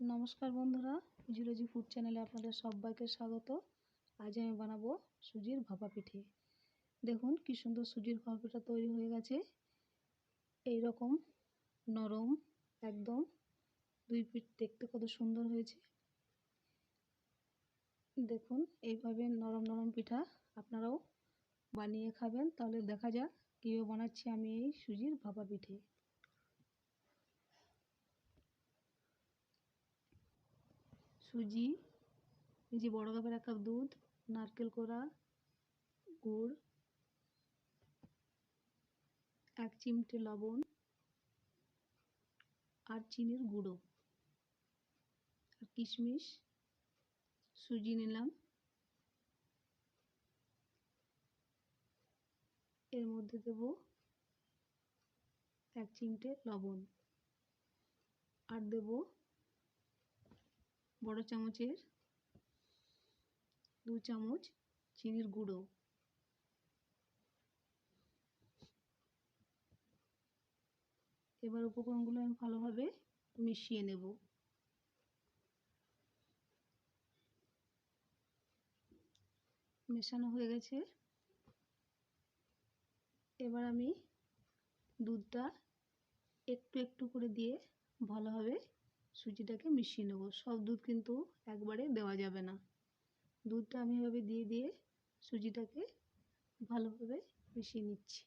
নমস্কার বন্ধুরা জিরোজি ফুড চ্যানেলে আপনাদের সবাইকে স্বাগত। আজ আমি বানাবো সুজির ভাপা পিঠে। দেখুন কি সুন্দর সুজির ভাপা পিঠা তৈরি হয়ে গেছে। এই রকম নরম, একদম দুই পিঠ দেখতে কত সুন্দর হয়েছে। দেখুন, এইভাবে নরম নরম পিঠা আপনারাও বানিয়ে খাবেন। তাহলে দেখা যাক কীভাবে বানাচ্ছি আমি এই সুজির ভাপা পিঠে। সুজি, এই যে বড় কাপের এক কাপ দুধ, নারকেল কোড়া, গুড়, এক চিমটে লবণ আর চিনির গুঁড়ো আর কিশমিশ। সুজি নিলাম। এর মধ্যে দেব এক চিমটে লবণ আর দেব বড় চামচের দু চামচ চিনির গুঁড়ো। এবার উপকরণগুলো আমি ভালোভাবে মিশিয়ে নেব। মেশানো হয়ে গেছে। এবার আমি দুধটা একটু একটু করে দিয়ে ভালোভাবে সুজিটাকে মিশিয়ে নেব। সব দুধ কিন্তু একবারে দেওয়া যাবে না। দুধটা আমি এভাবে দিয়ে দিয়ে সুজিটাকে ভালোভাবে মিশিয়ে নিচ্ছি।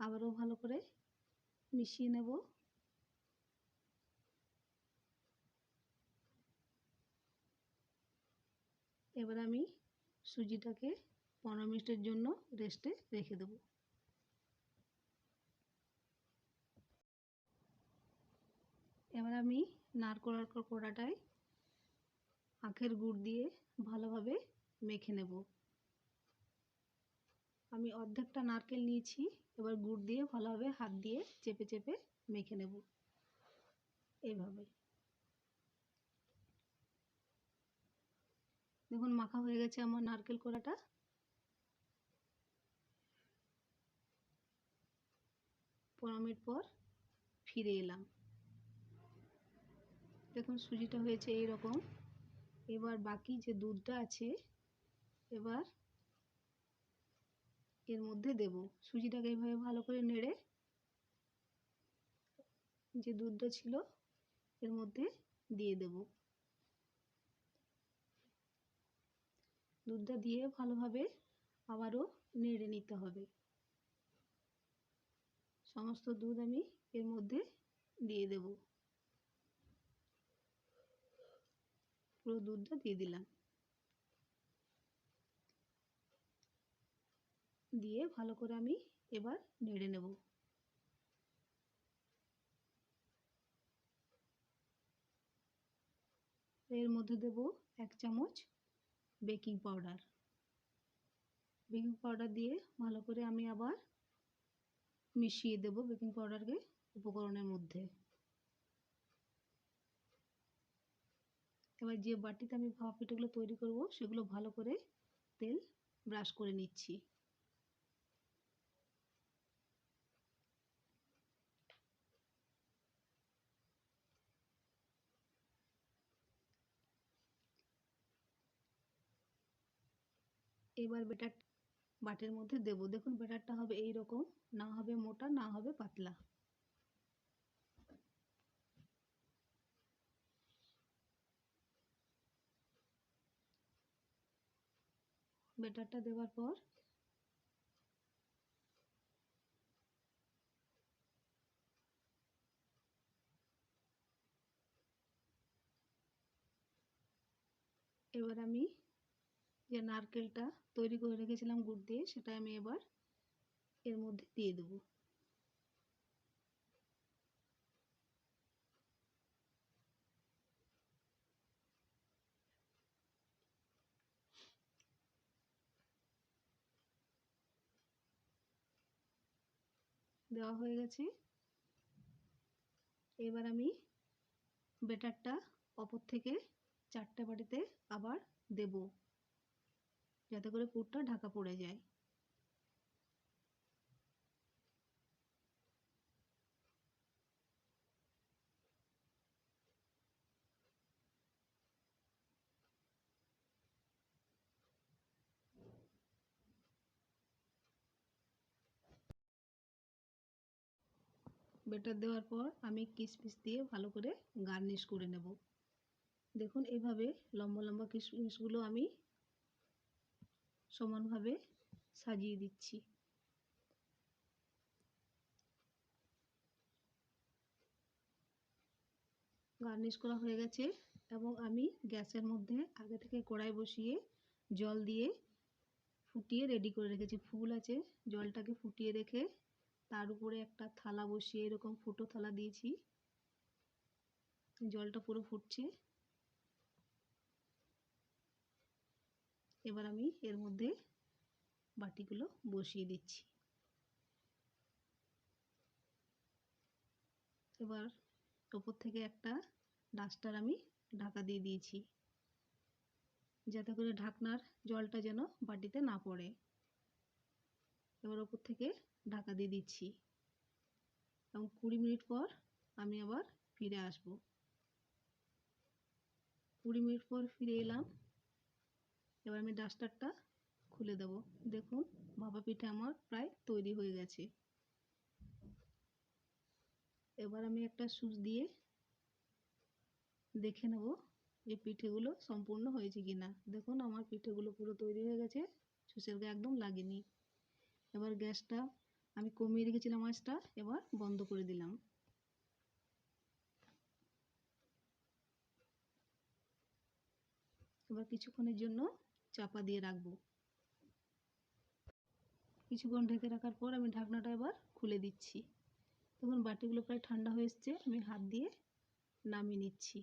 আবারও ভালো করে মিশিয়ে নেব। এবার আমি সুজিটাকে পনেরো মিনিটের জন্য রেস্টে রেখে দেবো। এবার আমি নারকোল কোড়াটায় আখের গুড় দিয়ে ভালোভাবে মেখে নেব। আমি অর্ধেকটা নারকেল নিয়েছি, এবার গুড় দিয়ে ভালোভাবে হাত দিয়ে চেপে চেপে মেখে নেব। এইভাবে দেখুন, মাখা হয়ে গেছে আমার নারকেল কোড়াটা। পনেরো মিনিট পর ফিরে এলাম। দেখুন সুজিটা হয়েছে এই রকম এবার বাকি যে দুধটা আছে, এবার এর মধ্যে দেব। সুজিটাকে এইভাবে ভালো করে নেড়ে যে দুধটা ছিল, এর মধ্যে দিয়ে দেব। দুধটা দিয়ে ভালোভাবে আবারও নেড়ে নিতে হবে। সমস্ত দুধ আমি এর মধ্যে দিয়ে দেব। পুরো দুধটা দিয়ে দিলাম। দিয়ে ভালো করে আমি এবার নেড়ে নেব। এর মধ্যে দেব এক চামচ বেকিং পাউডার। বেকিং পাউডার দিয়ে ভালো করে আমি আবার মিশিয়ে দেব বেকিং পাউডারকে উপকরণের মধ্যে। এবার যে বাটিতে আমি ভাপা পিঠেগুলো তৈরি করব, সেগুলো ভালো করে তেল ব্রাশ করে নিচ্ছি। এবার বেটার বাটির মধ্যে দেব। দেখুন বেটারটা হবে এই রকম না হবে মোটা, না হবে পাতলা। বেটারটা দেওয়ার পর এবার আমি যে নারকেলটা তৈরি করে রেখেছিলাম গুড় দিয়ে, সেটা আমি এবার এর মধ্যে দিয়ে দেব। দেওয়া হয়ে গেছে। এবার আমি বেটারটা অপর থেকে চারটে বাটিতে আবার দেব। যাতে করে পুরটা ঢাকা পড়ে যায়। বেটার দেওয়ার পর আমি কিশমিশ দিয়ে ভালো করে গার্নিশ করে নেব। দেখুন এইভাবে লম্বা লম্বা কিশমিশগুলো আমি সমানভাবে সাজিয়ে দিচ্ছি। গার্নিশ করা হয়ে গেছে এবং আমি গ্যাসের মধ্যে আগে থেকে কড়াই বসিয়ে জল দিয়ে ফুটিয়ে রেডি করে রেখেছি। ফুল আছে, জলটাকে ফুটিয়ে রেখে তার উপরে একটা থালা বসিয়ে এরকম ফুটো থালা দিয়েছি। জলটা পুরো ফুটছে। এবার আমি এর মধ্যে বাটিগুলো বসিয়ে দিচ্ছি। এবার ওপর থেকে একটা ডাস্টার আমি ঢাকা দিয়ে দিয়েছি। যাতে করে ঢাকনার জলটা যেন বাটিতে না পড়ে। এবার ওপর থেকে ঢাকা দিয়ে দিচ্ছি। এবং কুড়ি মিনিট পর আমি আবার ফিরে আসব। কুড়ি মিনিট পর ফিরে এলাম। এবার আমি ডাস্টারটা খুলে দেব। দেখুন, ভাপা পিঠে আমার প্রায় তৈরি হয়ে গেছে। এবার আমি একটা সুচ দিয়ে দেখে নেব যে পিঠেগুলো সম্পূর্ণ হয়েছে কি না দেখুন, আমার পিঠেগুলো পুরো তৈরি হয়ে গেছে। সুচের গায়ে একদম লাগেনি। এবার গ্যাসটা আমি কমিয়ে রেখেছিলাম মাছটা এবার বন্ধ করে দিলাম। এবার কিছুক্ষণের জন্য চাপা দিয়ে রাখব। কিছুক্ষণ ঢেকে রাখার পর আমি ঢাকনাটা এবার খুলে দিচ্ছি। তখন বাটিগুলো প্রায় ঠান্ডা হয়ে এসছে, আমি হাত দিয়ে নামিয়ে নিচ্ছি।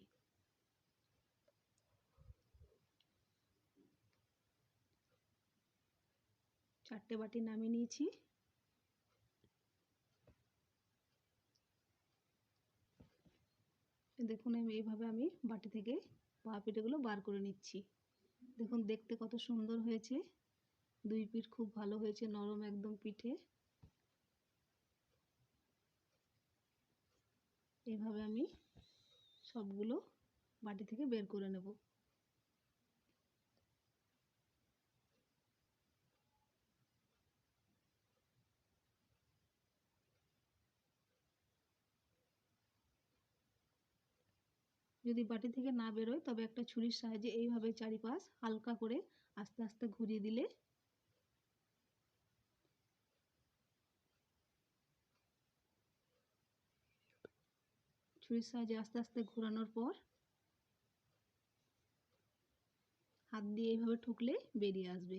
চারটে বাটি নামিয়ে নিয়েছি। দেখুন, আমি এইভাবে আমি বাটি থেকে পা পিঠেগুলো বার করে নিচ্ছি। দেখুন, দেখতে কত সুন্দর হয়েছে। দুই পিঠ খুব ভালো হয়েছে, নরম একদম পিঠে। এইভাবে আমি সবগুলো বাটি থেকে বের করে নেব। যদি বাটি থেকে না বেরোয়, তবে একটা ছুরির সাহায্যে এইভাবে চারিপাশ হালকা করে আস্তে আস্তে ঘুরিয়ে দিলে ছুরির সাহায্যে আস্তে আস্তে ঘোরানোর পর হাত দিয়ে এইভাবে ঠুকলে বেরিয়ে আসবে।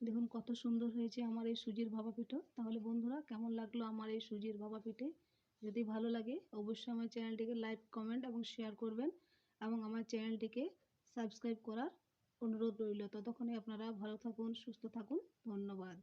দেখুন কত সুন্দর হয়েছে আমার এই সুজির ভাপা পিঠো। তাহলে বন্ধুরা, কেমন লাগল আমার এই সুজির ভাপা পিঠে? যদি ভালো লাগে, অবশ্যই আমার চ্যানেলটিকে লাইক, কমেন্ট এবং শেয়ার করবেন এবং আমার চ্যানেলটিকে সাবস্ক্রাইব করার অনুরোধ রইল। ততক্ষণে আপনারা ভালো থাকুন, সুস্থ থাকুন। ধন্যবাদ।